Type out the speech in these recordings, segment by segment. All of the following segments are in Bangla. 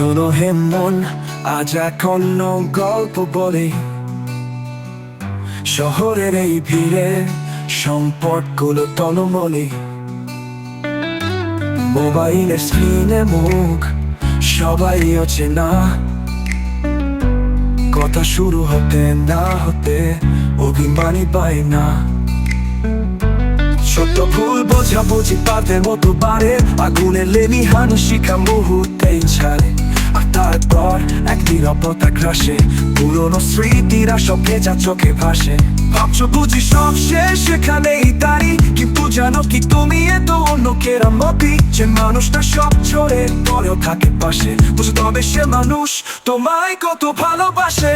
শোনো হে মন, আজ এখন গল্প বলি। শহরের এই ভিড়ে সম্পদগুলো তলমলি। মোবাইলের স্ক্রিনে মুখ, সবাই অচেনা কথা শুরু হতে না হতে অভিমানী পাই না। ছোট ভুল বোঝা বুঝি পাতের মতো বাড়ে। আগুনে লেমি হানু শিখা মুহূর্তেই ছাড়ে। তারপর গ্রাসে। পুরনো স্মৃতিরা সব ভেজা চোখে ভাসে। ভাবছ বুঝি সব শেষ, সেখানেই দাঁড়ি। কিন্তু জানো কি তুমি এত অন্য কেরামতি যে মানুষটা সব ছড়ে পরেও থাকে পাশে। বুঝো তবে সে মানুষ তোমায় কত ভালোবাসে।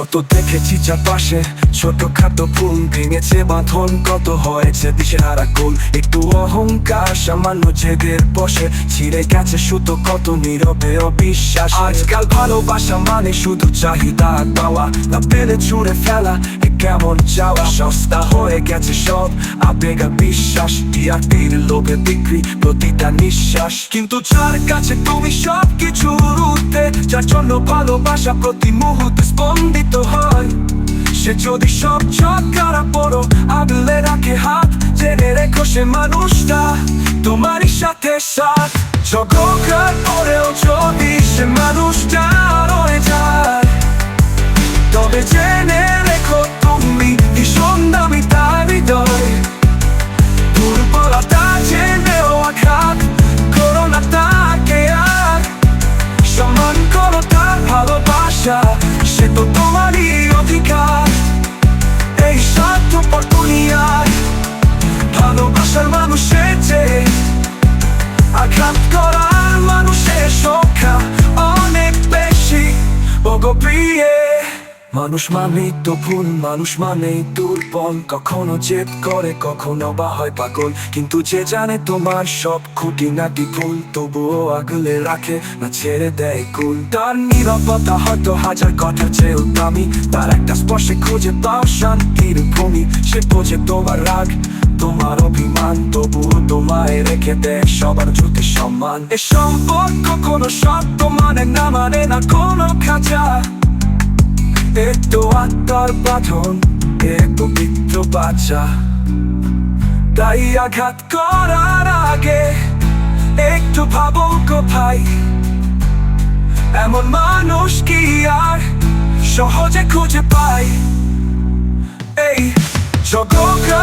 কত দেখেছি চারপাশে? ছোট খাটো ফুল ভেঙেছে, বাঁধন কত হয়েছে দিশেহারা কুল একটু অহংকার, সামান্য ছেদের বসে। ছিঁড়ে গেছে সুতো, কত নীরবে অবিশ্বাস। আজকাল ভালোবাসা মানে শুধু চাহিদা পাওয়া। না পেলে ছুঁড়ে ফেলা কেমন চাওয়া সস্তা হয়ে গেছে সব। আবেগ বিশ্বাস টিআরপির লোভে বিক্রি প্রতিটা নিঃশ্বাস। কিন্তু যার কাছে তুমি সব কিছু উঠতে যার জন্য ভালোবাসা প্রতি মুহূর্তে স্পন্দিত হয়। সে যদি সব চকারা পড়ো আগলে রাখে হাত, জেনে রেখো সে মানুষটা তোমারই সাথে সাথ। জগৎ পরেও যদি সে মানুষটা সে তো তোমারই অধিকার। মানুষ মানেই তো ভুল, মানুষ মানেই দুর্বল। কখনো জেদ করে, কখনো বা হয় পাগল। কিন্তু যে জানে তোমার সব খুঁটি নাটি ভুল, তবুও আগলে রাখে না ছেড়ে দেয় কুল। তার নিরবতা হয়তো হাজার কথা চেয়েও দামি। তার একটা স্পর্শে খুঁজে পাও শান্তির ভূমি। সে বোঝে তোমার রাগ, তোমার অভিমান। তবুও তোমায় রেখে দেয় সবার জুতে সম্মান। এ সম্পর্ক কোনো শর্ত মানে না মানে না কোনো খাঁচা। একটু আত্মার বাঁধন এ পবিত্র বাচ্চা তাই আঘাত করার আগে একটু ভাবো ভাই এমন মানুষ কি আর সহজে খুঁজে পাই? এই জগৎ